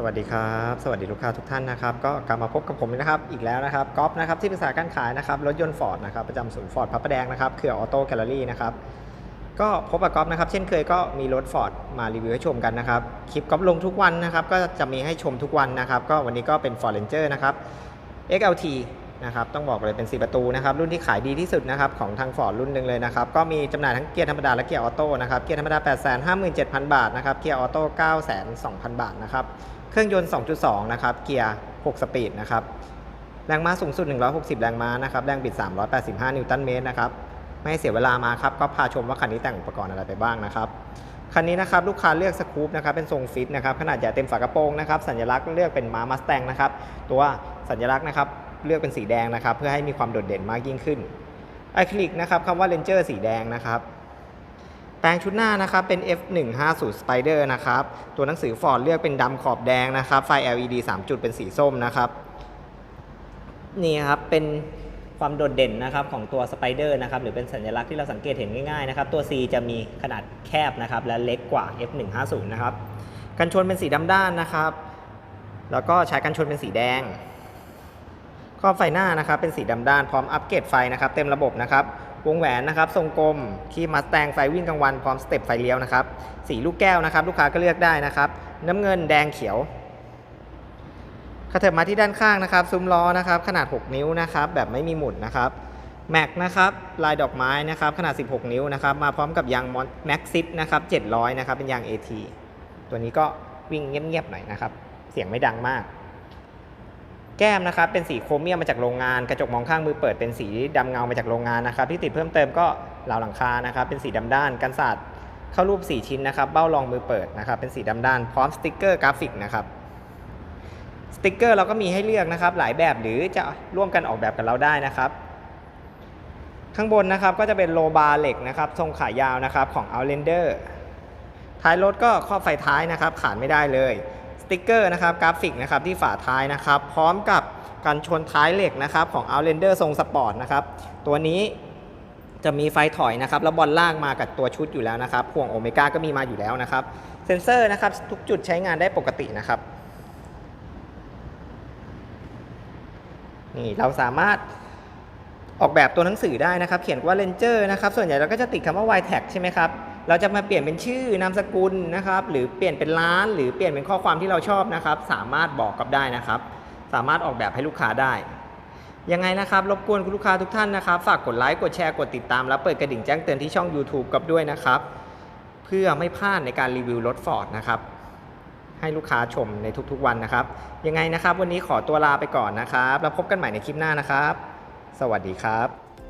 สวัสดีครับ สวัสดีลูกค้าทุกท่านนะครับ ก็กลับมาพบกับผมนะครับ อีกแล้วนะครับก๊อฟนะครับ ที่ปรึกษาการขายนะครับ รถยนต์ฟอร์ดนะครับ ประจำศูนย์ฟอร์ดพระประแดงนะครับ เครือออโต้แกลเลอรี่นะครับ ก็พบกับก๊อฟนะครับ เช่นเคยก็มีรถฟอร์ดมารีวิวให้ชมกันนะครับ คลิปก๊อฟลงทุกวันนะครับ ก็จะมีให้ชมทุกวันนะครับ ก็วันนี้ก็เป็น Ford Ranger นะครับ XLT นะครับต้องบอกเลยเป็น 4 ประตูนะครับรุ่นที่ขายดีที่สุดนะครับของทาง Ford รุ่นหนึ่งเลยนะครับก็มีจำหน่ายทั้งเกียร์ธรรมดาและเกียร์ออโต้นะครับเกียร์ธรรมดา 857,000 บาทนะครับเกียร์ออโต้902,000 บาทนะครับเครื่องยนต์ 2.2 นะครับเกียร์ 6 สปีดนะครับแรงม้าสูงสุด 160 แรงม้านะครับแรงบิด 385 นิวตันเมตรนะครับไม่เสียเวลามาครับก็พาชมว่าคันนี้แต่งอุปกรณ์อะไรไปบ้างนะครับคันนี้นะครับลูกค้าเลือกสกู๊ปนะครับเป็นทรงฟิตนะครับขนาดใหญ่เต็มฝากระโปรงนะครับสัญลักษณ์เลือกเป็นม้ามัสแตงนะครับตัวสัญลักษณ์นะครับ เลือกเป็นสีแดงนะครับ เพื่อให้มีความโดดเด่นมากยิ่งขึ้นอะคริลิกนะครับคำว่าเลนเจอร์สีแดงนะครับแปลงชุดหน้านะครับเป็น F150 Spider นะครับ ตัวหนังสือฟอร์ดเลือกเป็นดำขอบแดงนะครับ ไฟ LED 3 จุดเป็นสีส้มนะครับ นี่ครับเป็นความโดดเด่นนะครับของตัวสไปเดอร์นะครับหรือเป็นสัญลักษณ์ที่เราสังเกตเห็นง่ายๆนะครับ ตัว C จะมีขนาดแคบนะครับ และเล็กกว่า F150 นะครับ กันชนเป็นสีดำด้านนะครับ แล้วก็ใช้กันชนเป็นสีแดง ครอบไฟหน้านะครับเป็นสีดำด้านพร้อมอัปเกรดไฟนะครับเต็มระบบนะครับวงแหวนนะครับทรงกลมคีย์มัสแตงไฟวิ่งกลางวันพร้อมสเต็ปไฟเลี้ยวนะครับสีลูกแก้วนะครับ ลูกค้าก็เลือกได้นะครับ น้ำเงินแดงเขียวกระเถิบมาที่ด้านข้างนะครับ ซุ้มล้อนะครับ ขนาด 6 นิ้วนะครับ แบบไม่มีหมุดนะครับแม็กนะครับลายดอกไม้นะครับ ขนาด 16 นิ้วนะครับ มาพร้อมกับยางแม็กซิปนะครับ700 นะครับ เป็นยาง AT ตัวนี้ก็วิ่งเงียบๆหน่อยนะครับ เสียงไม่ดังมาก แก้มนะครับเป็นสีโครเมียมมาจากโรงงาน กระจกมองข้างมือเปิดเป็นสีดำเงามาจากโรงงานนะครับ ที่ติดเพิ่มเติมก็ราวหลังคานะครับ เป็นสีดำด้านกันศาสตร์เข้ารูป 4 ชิ้นนะครับเบ้ารองมือเปิดนะครับ เป็นสีดำด้าน พร้อมสติกเกอร์กราฟิกนะครับสติกเกอร์เราก็มีให้เลือกนะครับ หลายแบบหรือจะร่วมกันออกแบบกับเราได้นะครับ ข้างบนนะครับก็จะเป็นโลบาร์เหล็กนะครับทรงขายาวนะครับของ Outlander ท้ายรถก็ครอบไฟท้ายนะครับขาดไม่ได้เลย ติ๊กเกอร์นะครับกราฟิกนะครับที่ฝาท้ายนะครับพร้อมกับกันชนท้ายเหล็กนะครับของ Outlander ทรงสปอร์ตนะครับตัวนี้จะมีไฟถอยนะครับแล้วบอลล่างมากับตัวชุดอยู่แล้วนะครับพวงโอเมก้าก็มีมาอยู่แล้วนะครับเซ็นเซอร์นะครับทุกจุดใช้งานได้ปกตินะครับนี่เราสามารถออกแบบตัวหนังสือได้นะครับ เขียนว่า Ranger นะครับส่วนใหญ่เราก็จะติดคำว่า y t a g ใช่ไหมครับ เราจะมาเปลี่ยนเป็นชื่อนามสกุลนะครับ หรือเปลี่ยนเป็นร้าน หรือเปลี่ยนเป็นข้อความที่เราชอบนะครับ สามารถบอกกับได้นะครับ สามารถออกแบบให้ลูกค้าได้ยังไงนะครับ รบกวนคุณลูกค้าทุกท่านนะครับ ฝากกดไลค์ กดแชร์ กดติดตาม แล้วเปิดกระดิ่งแจ้งเตือนที่ช่อง YouTube กับด้วยนะครับ เพื่อไม่พลาดในการรีวิวรถฟอร์ดนะครับ ให้ลูกค้าชมในทุกๆวันนะครับ ยังไงนะครับ วันนี้ขอตัวลาไปก่อนนะครับ แล้วพบกันใหม่ในคลิปหน้านะครับ สวัสดีครับ